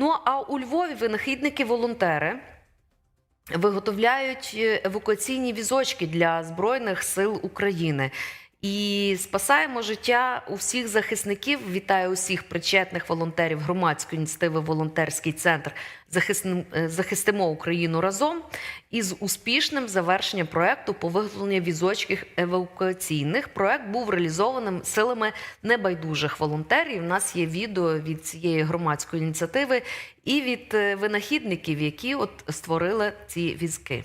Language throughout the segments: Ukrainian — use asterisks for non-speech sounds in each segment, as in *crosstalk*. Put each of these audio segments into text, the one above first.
Ну а у Львові винахідники-волонтери виготовляють е, евакуаційні візочки для Збройних сил України. І спасаємо життя у всіх захисників. Вітаю усіх причетних волонтерів громадської ініціативи Волонтерський центр «Захисни- е, захистимо Україну разом із успішним завершенням проекту по виготовленню візочків евакуаційних. Проект був реалізованим силами небайдужих волонтерів. У нас є відео від цієї громадської ініціативи і від е, винахідників, які от створили ці візки.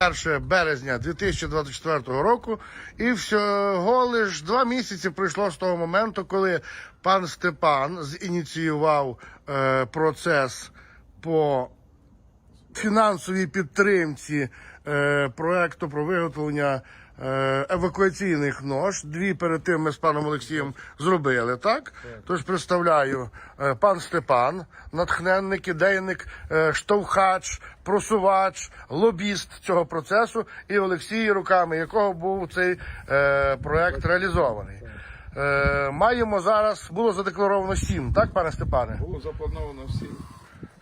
1 березня 2024 року, і всього лиш два місяці пройшло з того моменту, коли пан Степан зініціював е, процес по фінансовій підтримці е, проекту про виготовлення евакуаційних нож. Дві перед тим ми з паном Олексієм зробили, так? Тож представляю е, пан Степан, натхненник, ідейник, е, штовхач, просувач, лобіст цього процесу, і Олексій, руками якого був цей е, проект реалізований. Е, маємо зараз, було задекларовано сім, так, пане Степане? Було заплановано всі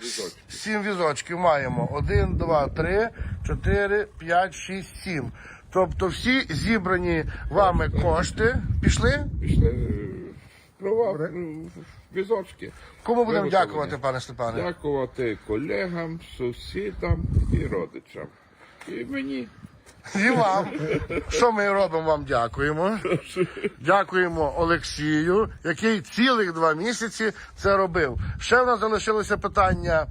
візочки. Сім візочків маємо. Один, два, три, чотири, п'ять, шість, сім. Тобто всі зібрані вами кошти пішли. Пішли в права ну, візочки. Кому будемо дякувати, пане Степане? Дякувати колегам, сусідам і родичам. І мені. І вам. Що ми робимо вам? Дякуємо. Дякуємо Олексію, який цілих два місяці це робив. Ще в нас залишилося питання,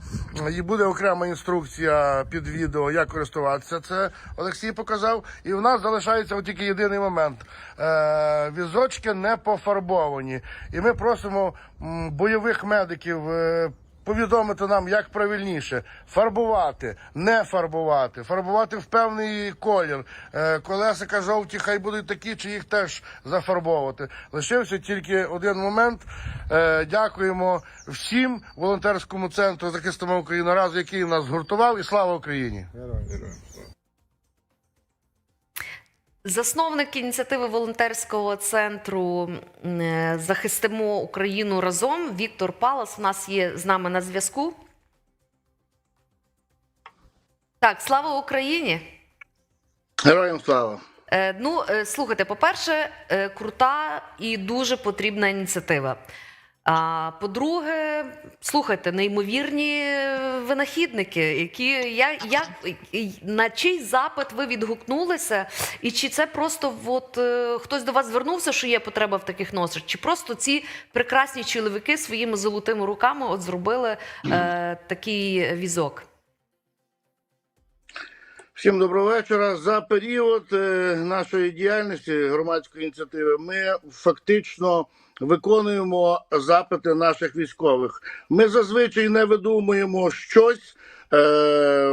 і буде окрема інструкція під відео, як користуватися. Це Олексій показав. І в нас залишається тільки єдиний момент. Е, візочки не пофарбовані. І ми просимо бойових медиків. Повідомити нам, як правильніше фарбувати, не фарбувати, фарбувати в певний колір. Е, колесика жовті, хай будуть такі, чи їх теж зафарбовувати. Лишився тільки один момент. Е, дякуємо всім волонтерському центру захистимо Україну разу, який нас гуртував, і слава Україні! Героям. Засновник ініціативи волонтерського центру е, Захистимо Україну разом Віктор Палас у нас є з нами на зв'язку. Так, слава Україні! Героям слава! Е, ну, е, слухайте, по-перше, крута і дуже потрібна ініціатива. А по-друге, слухайте, неймовірні е, винахідники, які я, як, на чий запит ви відгукнулися, і чи це просто от, е, хтось до вас звернувся, що є потреба в таких носах, чи просто ці прекрасні чоловіки своїми золотими руками от зробили е, такий візок? Всім доброго вечора. За період е, нашої діяльності громадської ініціативи ми фактично виконуємо запити наших військових. Ми зазвичай не видумуємо щось. е,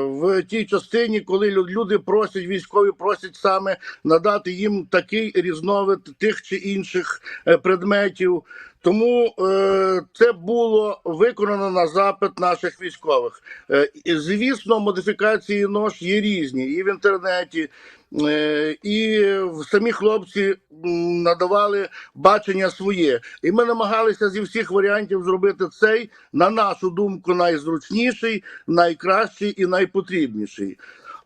В тій частині, коли люди просять, військові просять саме надати їм такий різновид тих чи інших е, предметів. Тому е, це було виконано на запит наших військових. Звісно, модифікації нож є різні і в інтернеті, і самі хлопці надавали бачення своє. І ми намагалися зі всіх варіантів зробити цей, на нашу думку, найзручніший, найкращий і найпотрібніший.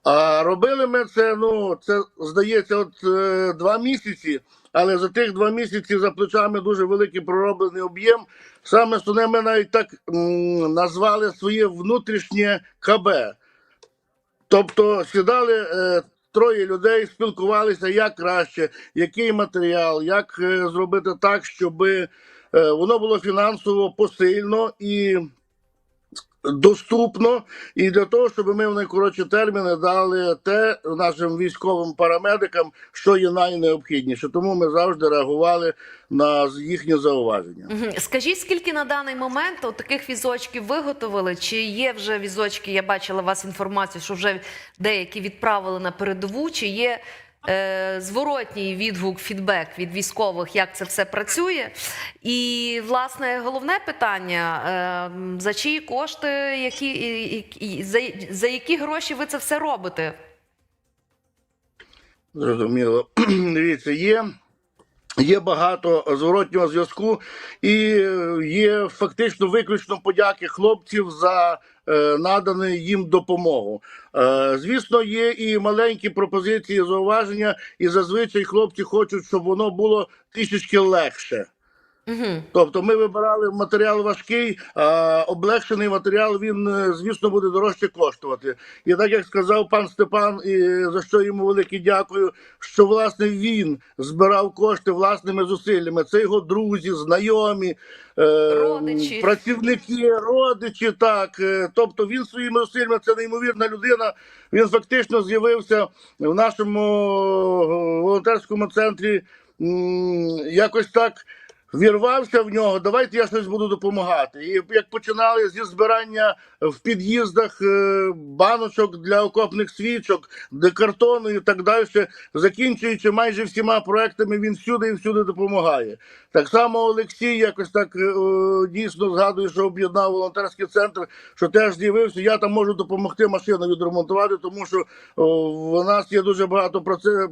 А робили ми це, ну це здається, от е, два місяці. Але за тих два місяці за плечами дуже великий пророблений об'єм. Саме основне, ми навіть так м, назвали своє внутрішнє КБ. Тобто сідали е, троє людей, спілкувалися, як краще, який матеріал, як е, зробити так, щоб е, воно було фінансово посильно і доступно, і для того, щоб ми в найкоротші терміни дали те нашим військовим парамедикам, що є найнеобхідніше. Тому ми завжди реагували на їхні зауваження. Скажіть, скільки на даний момент от таких візочків виготовили? Чи є вже візочки? Я бачила у вас інформацію, що вже деякі відправили на передову. Чи є зворотній відгук, фідбек від військових, як це все працює? І власне головне питання: е, за чиї кошти, які за, за які гроші ви це все робите? Зрозуміло. *clears throat* Дивіться, є Є багато зворотнього зв'язку, і е, є фактично виключно подяки хлопців за е, надану їм допомогу. Е, звісно, є і маленькі пропозиції, зауваження, і зазвичай хлопці хочуть, щоб воно було трішечки легше. Угу. Тобто ми вибирали матеріал важкий, а облегшений матеріал він, е, звісно, буде дорожче коштувати. І так як сказав пан Степан, і за що йому велике дякую, що власне він збирав кошти власними зусиллями. Це його друзі, знайомі, е, Родичі. працівники, родичі. Так, Е, тобто він своїми зусиллями це неймовірна людина. Він фактично з'явився в нашому волонтерському центрі. Якось так вірвався в нього, давайте я щось буду допомагати. І як починали зі збирання в під'їздах е, баночок для окопних свічок, де картону і так далі, закінчуючи майже всіма проектами, він всюди і всюди допомагає. Так само Олексій якось так е, дійсно згадую, що об'єднав волонтерський центр, що теж з'явився. Я там можу допомогти машину відремонтувати, тому що в нас є дуже багато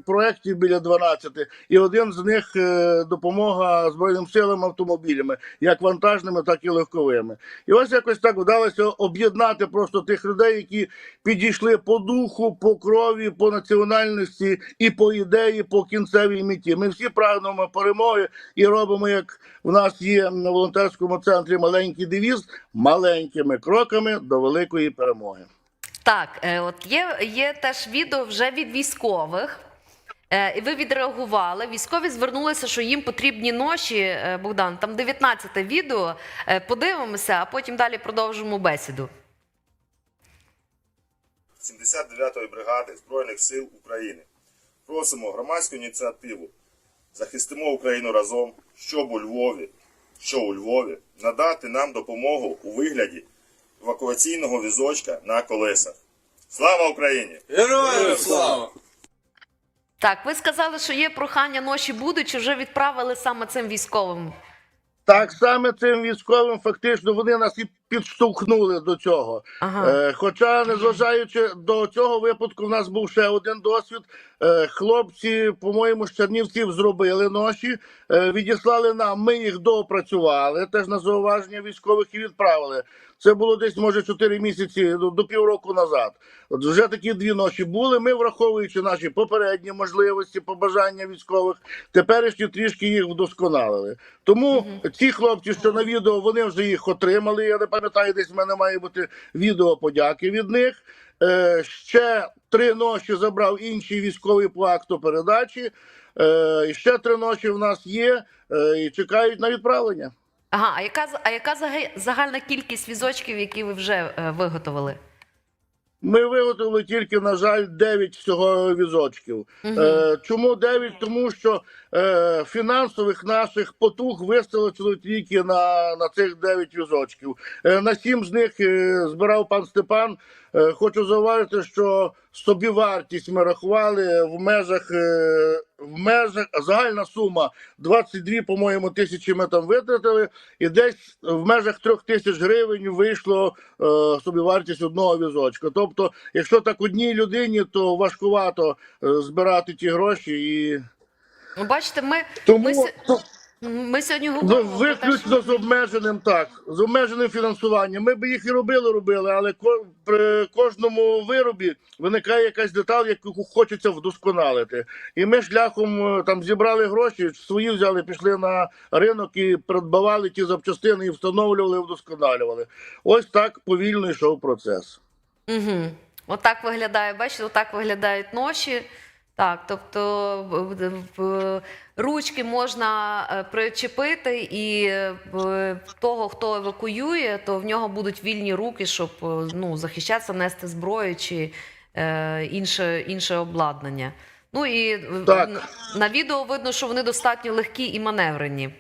проєктів біля 12, і один з них е, допомога Збройним силам автомобілями, як вантажними, так і легковими. І ось якось так вдалося об'єднати просто тих людей, які підійшли по духу, по крові, по національності і по ідеї, по кінцевій меті. Ми всі прагнемо перемоги і робимо, як в нас є на волонтерському центрі маленький девіз, маленькими кроками до великої перемоги. Так, е, от є, є теж відео вже від військових. Е, І ви відреагували. Військові звернулися, що їм потрібні ноші. Е, Богдан, там 19 відео. Е, Подивимося, а потім далі продовжимо бесіду. 79-ї бригади Збройних сил України. Просимо громадську ініціативу Захистимо Україну разом, щоб у Львові, що у Львові надати нам допомогу у вигляді евакуаційного візочка на колесах. Слава Україні! Героям слава! Так, ви сказали, що є прохання ноші будуть, чи вже відправили саме цим військовим? Так саме цим військовим фактично вони нас і підштовхнули до цього. Ага. Е, хоча, незважаючи до цього випадку, в нас був ще один досвід. Е, хлопці, по-моєму, з Чернівців зробили ноші, е, відіслали нам. Ми їх доопрацювали, теж на зауваження військових і відправили. Це було десь, може, 4 місяці до, до півроку назад. От вже такі дві ноші були. Ми, враховуючи наші попередні можливості, побажання військових, теперішні трішки їх вдосконалили. Тому ці хлопці, що на відео, вони вже їх отримали. Я не пам'ятаю, десь в мене має бути відео подяки від них. Е, ще три ноші забрав інший військовий по акту передачі. Е, і ще три ноші в нас є е, і чекають на відправлення. Ага, а яка а яка загальна кількість візочків, які ви вже е, виготовили? Ми виготовили тільки, на жаль, 9 всього візочків. Е, чому 9? Тому що е, фінансових наших потуг вистачило тільки на, на цих 9 візочків. Е, на 7 з них е, збирав пан Степан. Хочу зауважити, що собівартість ми рахували в межах в межах загальна сума 22, по-моєму, тисячі ми там витратили, і десь в межах трьох тисяч гривень вийшло е, собівартість одного візочка. Тобто, якщо так одній людині, то важкувато збирати ті гроші і бачите, ми, тому ми, то- ми сьогодні Ну, говоримо. те, виключно з обмеженим так, з обмеженим фінансуванням. Ми б їх і робили, робили, але ко- при кожному виробі виникає якась деталь, яку хочеться вдосконалити. І ми шляхом е, там зібрали гроші, свої взяли, пішли на ринок і придбавали ті запчастини і встановлювали, і вдосконалювали. Ось так повільно йшов процес. Угу. Отак виглядає, бачите, отак виглядають ноші. Так, тобто ручки можна е, причепити, і е, того, хто евакуює, то в нього будуть вільні руки, щоб е, ну, захищатися, нести зброю чи е, інше, інше обладнання. Ну і Так. на відео видно, що вони достатньо легкі і маневрені.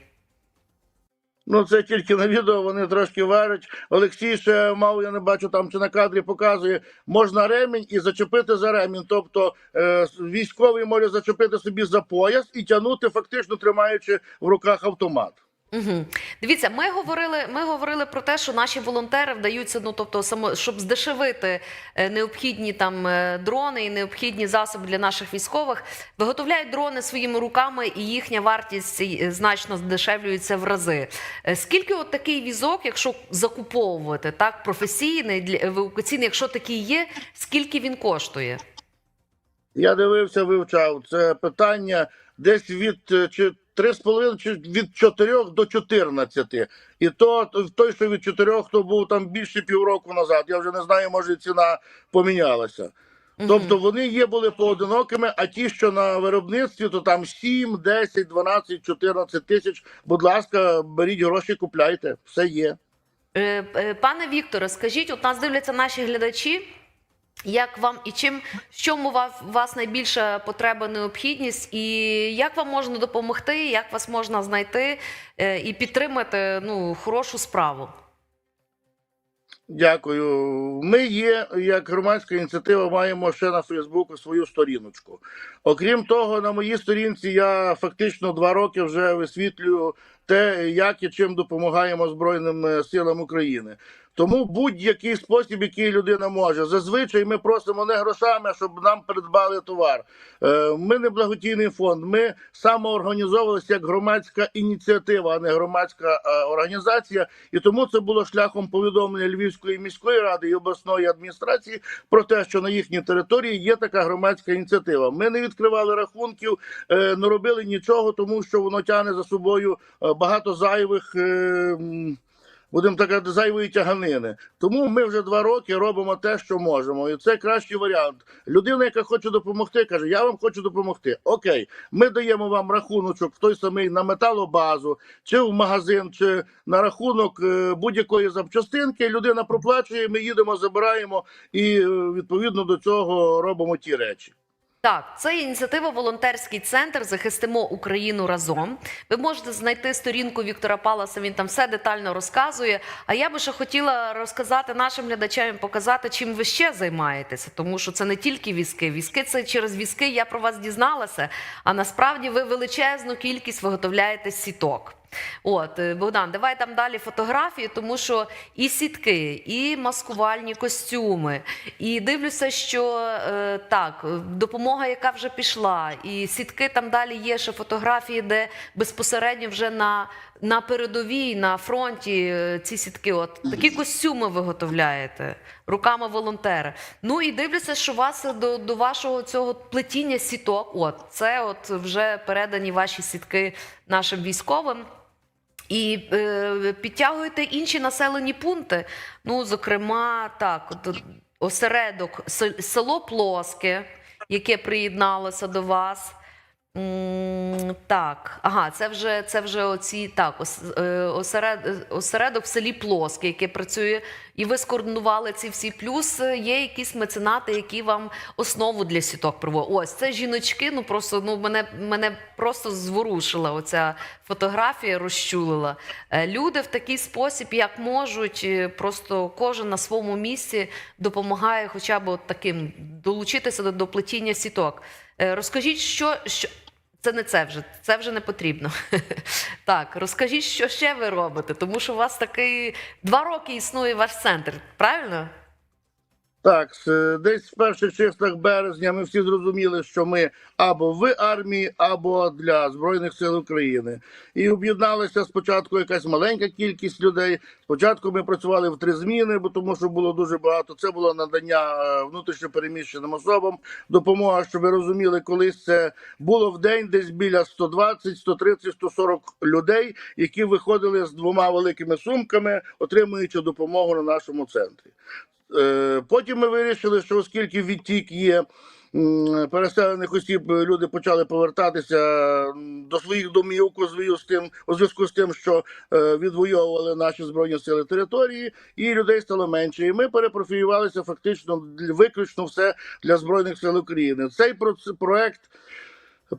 Ну, це тільки на відео вони трошки варять. Олексій ще мав, я не бачу там чи на кадрі показує, можна ремінь і зачепити за ремінь. Тобто е, військовий може зачепити собі за пояс і тягнути, фактично тримаючи в руках автомат. Угу. Дивіться, ми говорили, ми говорили про те, що наші волонтери вдаються, ну тобто, само, щоб здешевити е, необхідні там е, дрони і необхідні засоби для наших військових, виготовляють дрони своїми руками, і їхня вартість е, значно здешевлюється в рази. Скільки от такий візок, якщо закуповувати так, професійний для евакуаційний, якщо такий є, скільки він коштує? Я дивився, вивчав це питання десь від 3,5 чи від 4 до 14. І то той, що від 4, то був там більше півроку назад. Я вже не знаю, може ціна помінялася. Тобто вони є були поодинокими, а ті, що на виробництві, то там 7, 10, 12, 14 тисяч. Будь ласка, беріть гроші, купляйте, все є. Е, е, Пане Вікторе, скажіть, от нас дивляться наші глядачі. Як вам і чим в чому вас, вас найбільша потреба, необхідність, і як вам можна допомогти, як вас можна знайти е, і підтримати ну, хорошу справу? Дякую. Ми є як громадська ініціатива, маємо ще на Фейсбуку свою сторіночку. Окрім того, на моїй сторінці я фактично два роки вже висвітлюю те, як і чим допомагаємо Збройним е, силам України. Тому будь-який спосіб, який людина може. Зазвичай ми просимо не грошами, щоб нам придбали товар. Е, Ми не благодійний фонд. Ми самоорганізовувалися як громадська ініціатива, а не громадська е, організація. І тому це було шляхом повідомлення Львівської міської ради і обласної адміністрації про те, що на їхній території є така громадська ініціатива. Ми не відкривали рахунків, не робили нічого, тому що воно тягне за собою багато зайвих. е, Будемо так казати, зайвої тяганини. Тому ми вже два роки робимо те, що можемо. І це кращий варіант. Людина, яка хоче допомогти, каже: Я вам хочу допомогти. Окей, ми даємо вам рахуночок в той самий на металобазу, чи в магазин, чи на рахунок е, будь-якої запчастинки. Людина проплачує, ми їдемо, забираємо і е, відповідно до цього робимо ті речі. Так, це ініціатива волонтерський центр Захистимо Україну разом. Ви можете знайти сторінку Віктора Паласа. Він там все детально розказує. А я би ще хотіла розказати нашим глядачам, показати, чим ви ще займаєтеся, тому що це не тільки візки. Візки це через візки. Я про вас дізналася. А насправді ви величезну кількість виготовляєте сіток. От, е, Богдан, давай там далі фотографії, тому що і сітки, і маскувальні костюми. І дивлюся, що е, так, е, допомога, яка вже пішла, і сітки там далі є ще фотографії, де безпосередньо вже на, на передовій, на фронті е, ці сітки. От такі костюми виготовляєте руками волонтера. Ну і дивлюся, що вас до, до вашого цього плетіння сіток. От це от вже передані ваші сітки нашим військовим. І е, підтягуєте інші населені пункти. Ну, зокрема, так, осередок се- село Плоске, яке приєдналося до вас. Так, ага, це вже це вже оці так, е, осеред, осередок в селі Плоске, яке працює, і ви скоординували ці всі. Плюс е, є якісь меценати, які вам основу для сіток приводять. Ось це жіночки. Ну просто ну мене мене просто зворушила оця фотографія, розчулила. Е, Люди в такий спосіб, як можуть, просто кожен на своєму місці допомагає, хоча б от таким долучитися до, до плетіння сіток. Розкажіть, що, що це не це вже, це вже не потрібно. *laughs* так, розкажіть, що ще ви робите, тому що у вас такий два роки існує ваш центр, правильно? Так, десь в перших числах березня ми всі зрозуміли, що ми або в армії, або для Збройних сил України. І об'єдналася спочатку якась маленька кількість людей. Спочатку ми працювали в три зміни, бо тому що було дуже багато. Це було надання е, внутрішньо переміщеним особам. Допомога, щоб ви розуміли, колись це було в день десь біля 120, 130, 140 людей, які виходили з двома великими сумками, отримуючи допомогу на нашому центрі. Е, Потім ми вирішили, що оскільки відтік є переселених осіб, е, люди почали повертатися до своїх домівок у зв'язку з тим, що е, відвоювали наші збройні сили території, і людей стало менше. І ми перепрофілювалися фактично виключно все для збройних сил України. Цей проект.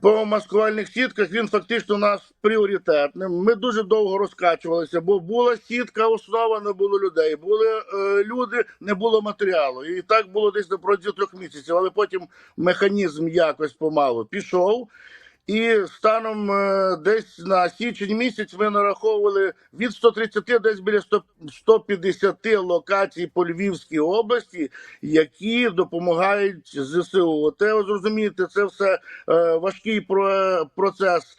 По маскувальних сітках він фактично у нас пріоритетним. Ми дуже довго розкачувалися, бо була сітка, основа не було людей. Були е, люди, не було матеріалу. І так було десь на протязі трьох місяців. Але потім механізм якось помалу пішов. І станом е, десь на січень місяць ми нараховували від 130 десь біля 100 150 локацій по Львівській області, які допомагають ЗСУ. Те зрозумієте, це все е, важкий про- процес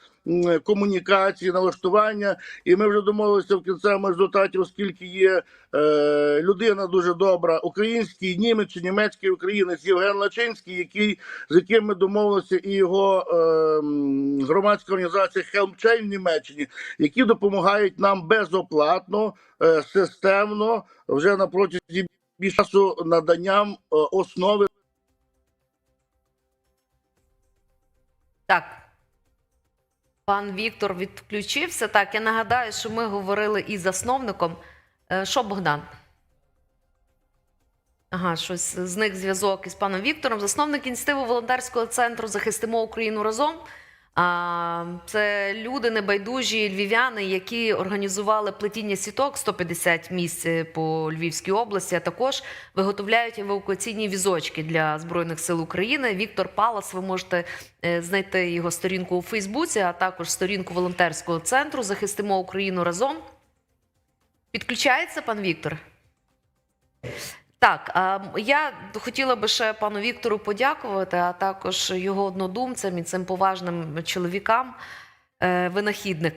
комунікації, налаштування. І ми вже домовилися в кінцевому результаті, оскільки є е, людина дуже добра, український, німець німецький українець Євген Лачинський, який з яким ми домовилися, і його е, громадська організація Helmchain в Німеччині, які допомагають нам безоплатно, е, системно вже на протязі часу наданням е, основи. Так. Пан Віктор відключився. Так, я нагадаю, що ми говорили із засновником. Е, Що, Богдан? Ага, щось зник зв'язок із паном Віктором. Засновник ініціативи волонтерського центру Захистимо Україну разом. Це люди небайдужі львів'яни, які організували плетіння сіток 150 місць по Львівській області, а також виготовляють евакуаційні візочки для Збройних сил України. Віктор Палас, ви можете е, знайти його сторінку у Фейсбуці, а також сторінку волонтерського центру Захистимо Україну разом. Підключається пан Віктор? Так, я хотіла би ще пану Віктору подякувати, а також його однодумцям і цим поважним чоловікам, е, винахідникам.